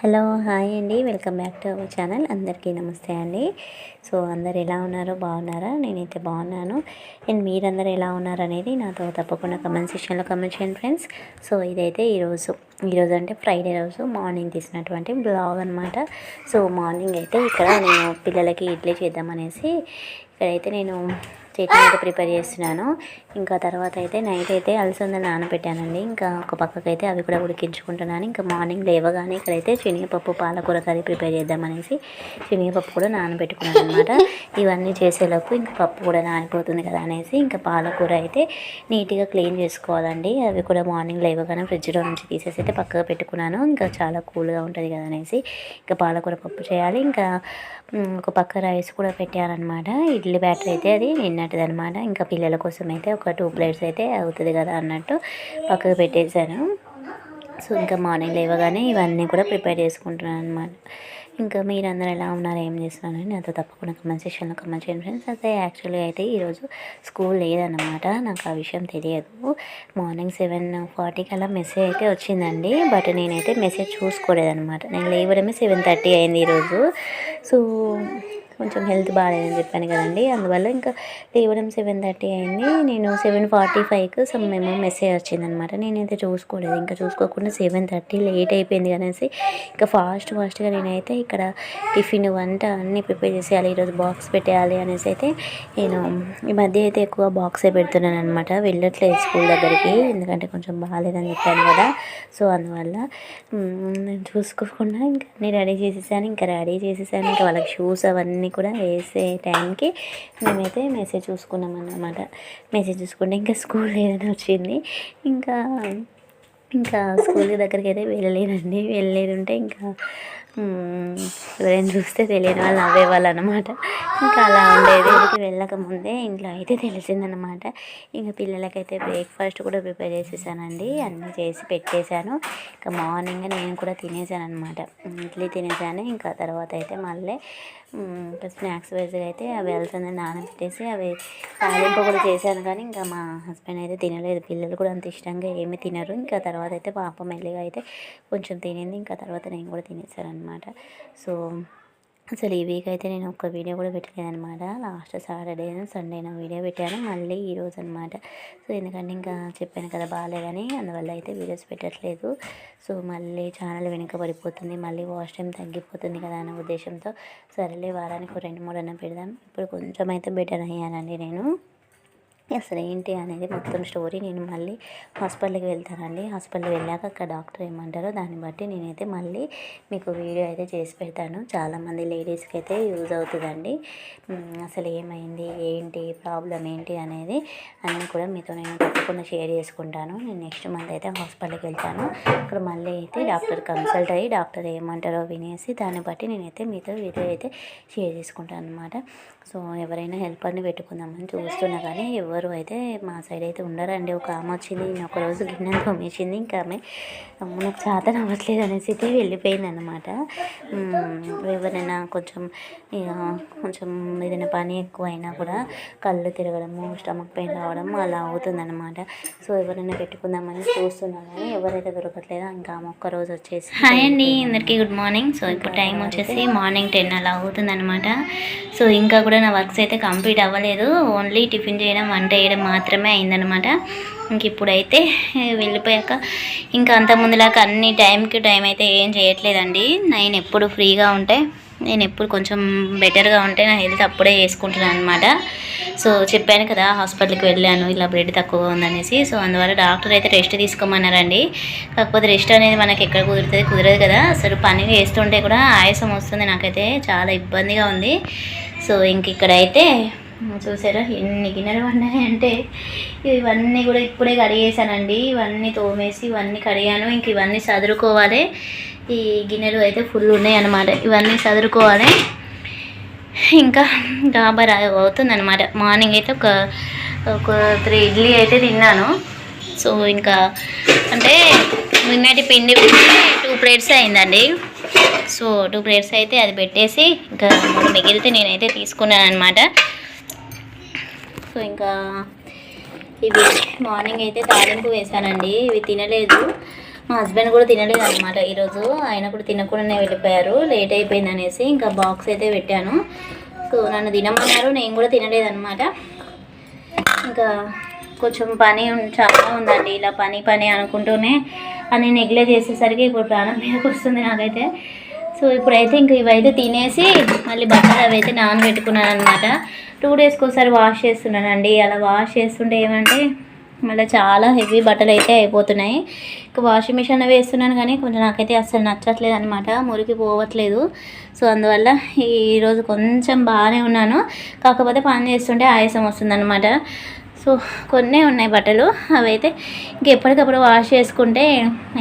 Hello hi అండి. Welcome back to our channel. అందరికీ నమస్తే అండి. సో అందరు ఎలా ఉన్నారో? బాగున్నారా? నేనైతే బాగున్నాను. అండ్ మీరందరూ ఎలా ఉన్నారనేది నాతో తప్పకుండా కమెంట్ సెక్షన్లో కమెంట్ చేయండి ఫ్రెండ్స్. సో ఇదైతే ఈరోజు ఈరోజు అంటే ఫ్రైడే రోజు మార్నింగ్ తీసినటువంటి బ్లాగ్ అనమాట సో మార్నింగ్ అయితే ఇక్కడ నేను పిల్లలకి ఇడ్లీ చేద్దామనేసి ఇక్కడైతే నేను చట్నీ అయితే ప్రిపేర్ చేస్తున్నాను. ఇంకా తర్వాత అయితే నైట్ అయితే అలసంద నానబెట్టానండి. ఇంకా ఒక పక్కకు అయితే అవి కూడా ఉడికించుకుంటున్నాను. ఇంకా మార్నింగ్ లేవగానే ఇక్కడైతే శనగపప్పు పాలకూర కర్రీ ప్రిపేర్ చేద్దామనేసి శనగపప్పు కూడా నానబెట్టుకున్నాను అనమాట ఇవన్నీ చేసేలోపు ఇంకా పప్పు కూడా నానిపోతుంది కదా అనేసి ఇంకా పాలకూర అయితే నీట్గా క్లీన్ చేసుకోవాలండి. అవి కూడా మార్నింగ్ లేవగానే ఫ్రిడ్జ్లో నుంచి తీసేసి అయితే పక్కగా పెట్టుకున్నాను. ఇంకా చాలా కూల్గా ఉంటుంది కదా అనేసి ఇంకా పాలకూర పప్పు చేయాలి. ఇంకా ఒక పక్క రైస్ కూడా పెట్టారనమాట. ఇడ్లీ బ్యాటర్ అయితే అది నిన్నటిది అనమాట ఇంకా పిల్లల కోసం అయితే ఒక టూ ప్లేట్స్ అయితే అవుతుంది కదా అన్నట్టు పక్కకు పెట్టేశాను. సో ఇంకా మార్నింగ్ లేవగానే ఇవన్నీ కూడా ప్రిపేర్ చేసుకుంటున్నాను అనమాట ఇంకా మీరందరూ ఎలా ఉన్నారు? ఏం చేస్తున్నారని నాతో తప్పకుండా కమెంట్ సెక్షన్లో కమెంట్ చేయండి ఫ్రెండ్స్ అయితే యాక్చువల్లీ అయితే ఈరోజు స్కూల్ లేదన్నమాట. నాకు ఆ విషయం తెలియదు. మార్నింగ్ సెవెన్ ఫార్టీకి అలా మెసేజ్ అయితే వచ్చిందండి. బట్ నేనైతే మెసేజ్ చూసుకోలేదన్నమాట. నేను లేవడమే సెవెన్ థర్టీ అయింది ఈరోజు. సో కొంచెం హెల్త్ బాగాలేదని చెప్పాను కదండి. అందువల్ల ఇంకా లేవడం సెవెన్ థర్టీ అయింది. నేను సెవెన్ ఫార్టీ ఫైవ్కి సమ్ మేము మెసేజ్ వచ్చిందనమాట. నేనైతే చూసుకోలేదు. ఇంకా చూసుకోకుండా సెవెన్ థర్టీ లేట్ అయిపోయింది అనేసి ఇంకా ఫాస్ట్ ఫాస్ట్గా నేనైతే ఇక్కడ టిఫిన్ వంట అన్నీ ప్రిపేర్ చేసేయాలి. ఈరోజు బాక్స్ పెట్టేయాలి అనేసి అయితే నేను ఈ మధ్య అయితే ఎక్కువ బాక్సే పెడుతున్నాను అనమాట వెళ్ళట్లేదు స్కూల్ దగ్గరికి. ఎందుకంటే కొంచెం బాగాలేదని చెప్పాను కదా. సో అందువల్ల నేను చూసుకోకుండా ఇంకా నేను రెడీ చేసేసాను. ఇంకా రెడీ చేసేసాను. ఇంకా వాళ్ళకి షూస్ అవన్నీ కూడా వేసే టైంకి మేమైతే మెసేజ్ చూసుకున్నాం అన్నమాట మెసేజ్ చూసుకుంటే ఇంకా స్కూల్ ఏదైనా వచ్చింది. ఇంకా ఇంకా స్కూల్ దగ్గరికి అయితే వెళ్ళలేదండి. వెళ్ళలేదు ఉంటే ఇంకా ఎవరైనా చూస్తే తెలియని వాళ్ళు నవ్వేవాళ్ళు అనమాట ఇంకా అలా ఉండేది. ఇంటికి వెళ్ళక ముందే ఇంట్లో అయితే తెలిసిందనమాట ఇంకా పిల్లలకైతే బ్రేక్ఫాస్ట్ కూడా ప్రిపేర్ చేసేసానండి. అన్నీ చేసి పెట్టేశాను. ఇంకా మార్నింగ్ నేను కూడా తినేసాను అనమాట ఇడ్లీ తినేసాను. ఇంకా తర్వాత అయితే మళ్ళీ ఇంకా స్నాక్స్ వైజ్గా అయితే అవి వెళ్తుంది నానబెట్టేసి అవి తాలింపు కూడా చేశాను. కానీ ఇంకా మా హస్బెండ్ అయితే తినలేదు. పిల్లలు కూడా అంత ఇష్టంగా ఏమీ తినరు. ఇంకా తర్వాత అయితే పాప మెల్లిగా అయితే కొంచెం తినింది. ఇంకా తర్వాత నేను కూడా తినేసాను అనమాట సో అసలు ఈ వీక్ అయితే నేను ఒక్క వీడియో కూడా పెట్టలేదు అనమాట లాస్ట్ సాటర్డే సండే నా వీడియో పెట్టాను. మళ్ళీ ఈరోజు అనమాట సో ఎందుకంటే ఇంకా చెప్పాను కదా బాగాలేదని అందువల్ల అయితే వీడియోస్ పెట్టట్లేదు. సో మళ్ళీ ఛానల్ వెనుక పడిపోతుంది. మళ్ళీ వాష్ టైం తగ్గిపోతుంది కదా అనే ఉద్దేశంతో. సరేలే వారానికి రెండు మూడు అన్న పెడదాం. ఇప్పుడు కొంచెం అయితే బెటర్ అయ్యానండి నేను. అసలు ఏంటి అనేది మొత్తం స్టోరీ నేను మళ్ళీ హాస్పిటల్కి వెళ్తానండి. హాస్పిటల్కి వెళ్ళాక అక్కడ డాక్టర్ ఏమంటారో దాన్ని బట్టి నేనైతే మళ్ళీ మీకు వీడియో అయితే చేసి పెడతాను. చాలామంది లేడీస్కి అయితే యూజ్ అవుతుందండి. అసలు ఏమైంది? ఏంటి? ప్రాబ్లం ఏంటి? అనేది అన్నీ కూడా మీతో నేను తప్పకుండా షేర్ చేసుకుంటాను. నేను నెక్స్ట్ మంత్ అయితే హాస్పిటల్కి వెళ్తాను. అక్కడ మళ్ళీ అయితే డాక్టర్ కన్సల్ట్ అయ్యి డాక్టర్ ఏమంటారో వినేసి దాన్ని బట్టి నేనైతే మీతో వీడియో అయితే షేర్ చేసుకుంటాను అనమాట సో ఎవరైనా హెల్పర్ని పెట్టుకుందామని చూస్తున్నా కానీ ఎవరు అయితే మా సైడ్ అయితే ఉండరండి. ఒక ఆమె వచ్చింది నేను ఒక రోజు గిన్నె తోమేసింది. ఇంకా ఆమె నాకు చేత అవ్వట్లేదు అనేసి అయితే వెళ్ళిపోయింది అనమాట ఎవరైనా కొంచెం ఇక కొంచెం ఏదైనా పని ఎక్కువ అయినా కూడా కళ్ళు తిరగడము స్టమక్ పెయిన్ రావడం అలా అవుతుందన్నమాట. సో ఎవరైనా పెట్టుకుందామని చూస్తున్నా కానీ ఎవరైతే దొరకట్లేదో ఇంకా ఆమె ఒక్క రోజు వచ్చేసి హాయ్ అండి అందరికీ గుడ్ మార్నింగ్. సో ఇప్పుడు టైం వచ్చేసి మార్నింగ్ టెన్ అలా అవుతుందన్నమాట. సో ఇంకా కూడా నా వర్క్స్ అయితే కంప్లీట్ అవ్వలేదు. ఓన్లీ టిఫిన్ చేయడం వంట వేయడం మాత్రమే అయిందనమాట ఇంక ఇప్పుడైతే వెళ్ళిపోయాక ఇంకా అంతకుముందులాగా అన్ని టైంకి టైం అయితే ఏం చేయట్లేదండి. నేను ఎప్పుడు ఫ్రీగా ఉంటే నేను ఎప్పుడు కొంచెం బెటర్గా ఉంటే నా హెల్త్ అప్పుడే చేసుకుంటున్నాను అనమాట సో చెప్పాను కదా హాస్పిటల్కి వెళ్ళాను ఇలా బ్లడ్ తక్కువ ఉందనేసి. సో అందువల్ల డాక్టర్ అయితే రెస్ట్ తీసుకోమన్నారండి. కాకపోతే రెస్ట్ అనేది మనకి ఎక్కడ కుదురుతుంది? కుదరదు కదా. అసలు పని చేస్తుంటే కూడా ఆయాసం వస్తుంది. నాకైతే చాలా ఇబ్బందిగా ఉంది. సో ఇంక ఇక్కడైతే చూసారా? ఎన్ని గిన్నెలు ఉన్నాయి అంటే ఇవన్నీ కూడా ఇప్పుడే కడిగేసానండి. ఇవన్నీ తోమేసి ఇవన్నీ కడిగాను. ఇంక ఇవన్నీ చదురుకోవాలి ఈ గిన్నెలు అయితే ఫుల్ ఉన్నాయి అనమాట ఇవన్నీ చదురుకోవాలి ఇంకా డాబర్ అవుతుంది అనమాట మార్నింగ్ అయితే ఒక ఒక త్రీ ఇడ్లీ అయితే తిన్నాను. సో ఇంకా అంటే నిన్నటి పిండి టూ ప్లేట్స్ అయిందండి. సో టూ ప్లేట్స్ అయితే అది పెట్టేసి ఇంకా మిగిలితే నేనైతే తీసుకున్నాను అనమాట సో ఇంకా ఇవి మార్నింగ్ అయితే తాలింపు వేసానండి ఇవి తినలేదు. మా హస్బెండ్ కూడా తినలేదు అనమాట ఈరోజు ఆయన కూడా తినకుండానే వెళ్ళిపోయారు. లేట్ అయిపోయింది అనేసి ఇంకా బాక్స్ అయితే పెట్టాను. సో నన్ను తినమన్నారు. నేను కూడా తినలేదు అనమాట ఇంకా కొంచెం పని ఉం- చాలా ఉందండి. ఇలా పని పని అనుకుంటూనే అని నెగ్లెక్ట్ చేసేసరికి ఇప్పుడు ప్రాణం మీదకి వస్తుంది నాకైతే. సో ఇప్పుడైతే ఇంక ఇవైతే తినేసి మళ్ళీ బట్టలు అవి అయితే నానబెట్టుకున్నాను అనమాట టూ డేస్కి ఒకసారి వాష్ చేస్తున్నానండి. అలా వాష్ చేస్తుంటే ఏమంటే మళ్ళీ చాలా హెవీ బట్టలు అయితే అయిపోతున్నాయి. ఇక వాషింగ్ మిషన్ వేస్తున్నాను కానీ కొంచెం నాకైతే అస్సలు నచ్చట్లేదు అనమాట మురికి పోవట్లేదు. సో అందువల్ల ఈరోజు కొంచెం బాగానే ఉన్నాను. కాకపోతే పని చేస్తుంటే ఆయాసం వస్తుందన్నమాట. సో కొన్ని ఉన్నాయి బట్టలు. అవి అయితే ఇంకెప్పటికప్పుడు వాష్ చేసుకుంటే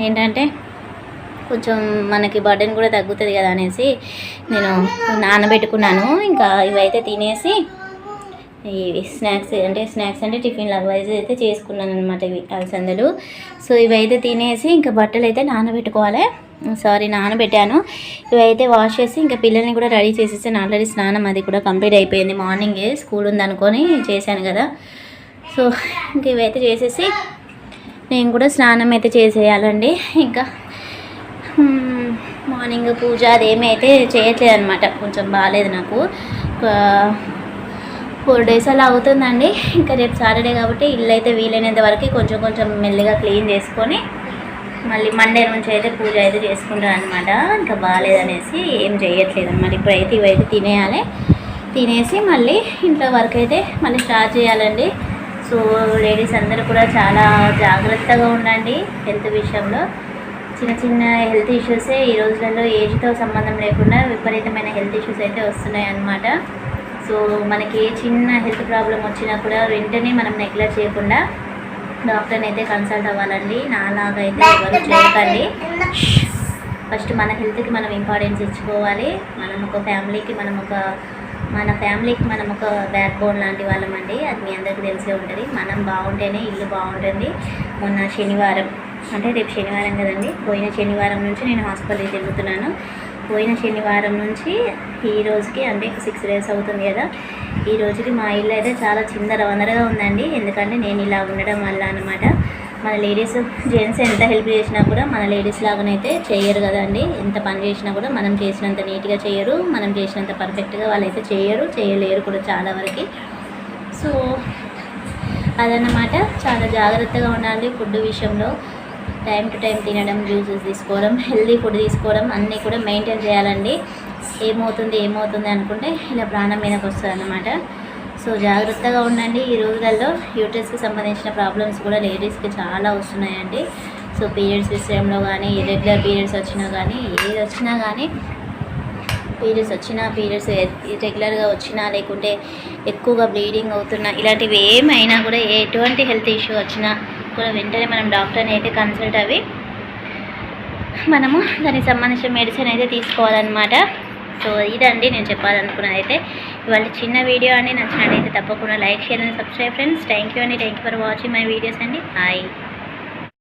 ఏంటంటే కొంచెం మనకి బర్డెన్ కూడా తగ్గుతుంది కదా అనేసి నేను నానబెట్టుకున్నాను. ఇంకా ఇవైతే తినేసి ఇవి స్నాక్స్ అంటే స్నాక్స్ అంటే టిఫిన్ వైజ్ అయితే చేసుకున్నాను అనమాట ఇవి అలసందలు. సో ఇవైతే తినేసి ఇంకా బట్టలు అయితే నానబెట్టుకోవాలి. సారీ నానబెట్టాను. ఇవైతే వాష్ చేసి ఇంకా పిల్లల్ని కూడా రెడీ చేసేసాను. ఆల్రెడీ స్నానం అది కూడా కంప్లీట్ అయిపోయింది. మార్నింగే స్కూల్ ఉందనుకొని చేశాను కదా. సో ఇంక ఇవైతే చేసేసి నేను కూడా స్నానం అయితే చేసేయాలండి. ఇంకా మార్నింగ్ పూజ అదేమీ అయితే చేయట్లేదు అనమాట కొంచెం బాగాలేదు నాకు. ఒక ఫోర్ డేస్ అలా అవుతుందండి. ఇంకా రేపు సాటర్డే కాబట్టి ఇల్లు అయితే వీలైనంత వరకు కొంచెం కొంచెం మెల్లిగా క్లీన్ చేసుకొని మళ్ళీ మండే నుంచి అయితే పూజ అయితే చేసుకుంటాను అనమాట ఇంకా బాగాలేదనేసి ఏం చేయట్లేదు అనమాట ఇప్పుడైతే ఇవైతే తినేయాలి. తినేసి మళ్ళీ ఇంట్లో వర్క్ అయితే మళ్ళీ స్టార్ట్ చేయాలండి. సో లేడీస్ అందరూ కూడా చాలా జాగ్రత్తగా ఉండండి హెల్త్ విషయంలో. చిన్న చిన్న హెల్త్ ఇష్యూసే ఈ రోజులలో ఏజ్తో సంబంధం లేకుండా విపరీతమైన హెల్త్ ఇష్యూస్ అయితే వస్తున్నాయి అన్నమాట సో మనకి ఏ చిన్న హెల్త్ ప్రాబ్లం వచ్చినా కూడా వెంటనే మనం నెగ్లెక్ట్ చేయకుండా డాక్టర్ని అయితే కన్సల్ట్ అవ్వాలండి. నాలాగా అయితే ఎవరు చేయకండి ఫస్ట్ మన హెల్త్కి మనం ఇంపార్టెన్స్ ఇచ్చుకోవాలి. మనం ఒక ఫ్యామిలీకి మనం ఒక మన ఫ్యామిలీకి మనం ఒక బ్యాక్ బోన్ లాంటి వాళ్ళమండి. అది మీ అందరికీ తెలిసే ఉంటుంది. మనం బాగుంటేనే ఇల్లు బాగుంటుంది. మొన్న శనివారం అంటే రేపు శనివారం కదండి. పోయిన శనివారం నుంచి నేను హాస్పిటల్కి తిరుగుతున్నాను. పోయిన శనివారం నుంచి ఈ రోజుకి అంటే సిక్స్ డేస్ అవుతుంది కదా. ఈ రోజుకి మా ఇల్లు అయితే చాలా చిందర వందరగా ఉందండి. ఎందుకంటే నేను ఇలా ఉండడం వల్ల అనమాట మన లేడీస్ జెంట్స్ ఎంత హెల్ప్ చేసినా కూడా మన లేడీస్ లాగానైతే చేయరు కదండి. ఎంత పని చేసినా కూడా మనం చేసినంత నీట్గా చేయరు. మనం చేసినంత పర్ఫెక్ట్గా వాళ్ళైతే చేయరు చేయలేరు కూడా చాలా వరకు. సో అదన్నమాట. చాలా జాగ్రత్తగా ఉండాలి ఫుడ్ విషయంలో. టైం టు టైం తినడం జ్యూసెస్ తీసుకోవడం హెల్దీ ఫుడ్ తీసుకోవడం అన్నీ కూడా మెయింటైన్ చేయాలండి. ఏమవుతుంది ఏమవుతుంది అనుకుంటే ఇలా ప్రాణం మీదకి వస్తుంది అన్నమాట సో జాగ్రత్తగా ఉండండి. ఈ రోజులలో యూట్రస్కి సంబంధించిన ప్రాబ్లమ్స్ కూడా లేడీస్కి చాలా వస్తున్నాయండి. సో పీరియడ్స్ విషయంలో కానీ రెగ్యులర్ పీరియడ్స్ వచ్చినా కానీ ఏది వచ్చినా కానీ పీరియడ్స్ వచ్చినా పీరియడ్స్ రెగ్యులర్గా వచ్చినా లేకుంటే ఎక్కువగా బ్లీడింగ్ అవుతున్నా ఇలాంటివి ఏమైనా కూడా ఎటువంటి హెల్త్ ఇష్యూ వచ్చినా కూడా వెంటనే మనం డాక్టర్ని అయితే కన్సల్ట్ అవి మనము దానికి సంబంధించిన మెడిసిన్ అయితే తీసుకోవాలన్నమాట. సో ఇదండి నేను చెప్పాలనుకున్నది అయితే. ఇవాళ చిన్న వీడియో అండి. నచ్చినట్టయితే తప్పకుండా like share and subscribe friends thank you అండి. Thank you for watching my videos అండి. హాయ్